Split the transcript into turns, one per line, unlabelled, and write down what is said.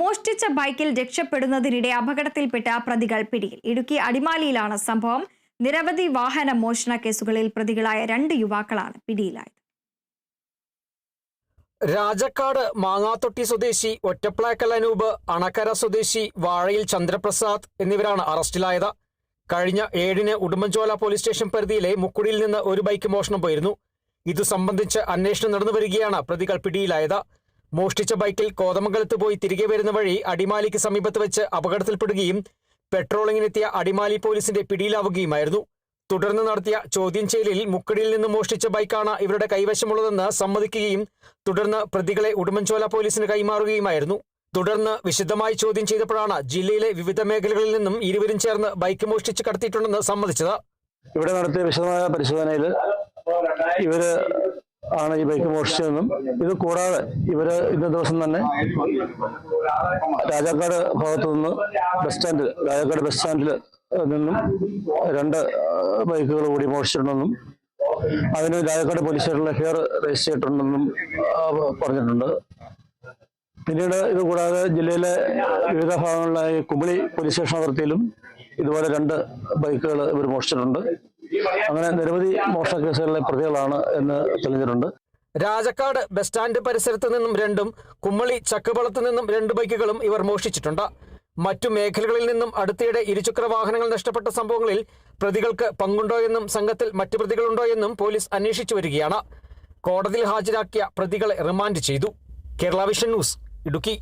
മോഷ്ടിച്ച ബൈക്കിൽ രക്ഷപ്പെടുന്നതിനിടെ അപകടത്തിൽപ്പെട്ട പ്രതികൾ പിടിയിൽ. ഇടുക്കി അടിമാലിയിലാണ് സംഭവം. നിരവധി വാഹന മോഷണ കേസുകളിൽ പ്രതികളായ രണ്ട് യുവാക്കളാണ് പിടിയിലായത്.
രാജക്കാട് മാങ്ങാത്തൊട്ടി സ്വദേശി ഒറ്റപ്ലാക്കൽ അനൂപ് അണക്കര സ്വദേശി വാഴയിൽ ചന്ദ്രപ്രസാദ് എന്നിവരാണ് അറസ്റ്റിലായത്. കഴിഞ്ഞ ഏഴിന് ഉടുമ്പൻചോല പോലീസ് സ്റ്റേഷൻ പരിധിയിലെ മുക്കുടിയിൽ നിന്ന് ഒരു ബൈക്ക് മോഷണം പോയിരുന്നു. ഇതു സംബന്ധിച്ച് അന്വേഷണം നടന്നു വരികയാണ് പ്രതികൾ പിടിയിലായത്. മോഷ്ടിച്ച ബൈക്കിൽ കോതമംഗലത്ത് പോയി തിരികെ വരുന്ന വഴി അടിമാലിക്ക് സമീപത്ത് വെച്ച് അപകടത്തിൽപ്പെടുകയും പെട്രോളിങ്ങിനെത്തിയ അടിമാലി പോലീസിന്റെ പിടിയിലാവുകയുമായിരുന്നു. തുടർന്ന് നടത്തിയ ചോദ്യം ചെയ്യലിൽ മുക്കടിയിൽ നിന്ന് മോഷ്ടിച്ച ബൈക്കാണ് ഇവരുടെ കൈവശമുള്ളതെന്ന് സമ്മതിക്കുകയും തുടർന്ന് പ്രതികളെ ഉടുമ്പൻചോല പോലീസിന് കൈമാറുകയുമായിരുന്നു. തുടർന്ന് വിശദമായി ചോദ്യം ചെയ്തപ്പോഴാണ് ജില്ലയിലെ വിവിധ മേഖലകളിൽ നിന്നും ഇരുവരും ചേർന്ന് ബൈക്ക് മോഷ്ടിച്ച് കടത്തിയിട്ടുണ്ടെന്ന് സമ്മതിച്ചത്.
ഇവിടെ നടത്തിയ വിശദമായ പരിശോധനയിൽ ഇവർ ആണ് ഈ ബൈക്ക് മോഷ്ടിച്ചതെന്നും. ഇത് കൂടാതെ ഇവർ ഇന്ന ദിവസം തന്നെ രാജാക്കാട് ഭാഗത്തു നിന്ന് ബസ് സ്റ്റാൻഡിൽ രാജാക്കാട് ബസ് സ്റ്റാൻഡിൽ നിന്നും രണ്ട് ബൈക്കുകൾ കൂടി മോഷ്ടിച്ചിട്ടുണ്ടെന്നും അതിന് രാജാക്കാട് പോലീസ് സ്റ്റേഷനിൽ ഹെയർ രജിസ്റ്റർ ചെയ്തിട്ടുണ്ടെന്നും പറഞ്ഞിട്ടുണ്ട്. പിന്നീട് ഇത് കൂടാതെ ജില്ലയിലെ വിവിധ ഭാഗങ്ങളിലായി കുമളി പോലീസ് സ്റ്റേഷൻ അതിർത്തിയിലും ഇതുപോലെ രണ്ട് ബൈക്കുകൾ ഇവർ മോഷ്ടിച്ചിട്ടുണ്ട്. അങ്ങനെ നിരവധി മോഷണ കേസുകളിലെ പ്രതികളാണ് എന്ന് തെളിഞ്ഞിട്ടുണ്ട്.
രാജക്കാട് ബസ് സ്റ്റാൻഡ് പരിസരത്ത് നിന്നും രണ്ടും കുമ്മളി ചക്കുപളത്ത് നിന്നും രണ്ട് ബൈക്കുകളും ഇവർ മോഷ്ടിച്ചിട്ടുണ്ട്. മറ്റു മേഖലകളിൽ നിന്നും അടുത്തിടെ ഇരുചക്ര വാഹനങ്ങൾ നഷ്ടപ്പെട്ട സംഭവങ്ങളിൽ പ്രതികൾക്ക് പങ്കുണ്ടോ എന്നും സംഘത്തിൽ മറ്റു പ്രതികളുണ്ടോ എന്നും പോലീസ് അന്വേഷിച്ചു വരികയാണ്. കോടതിയിൽ ഹാജരാക്കിയ പ്രതികളെ റിമാൻഡ് ചെയ്തു. Kerala Vision News Idukki.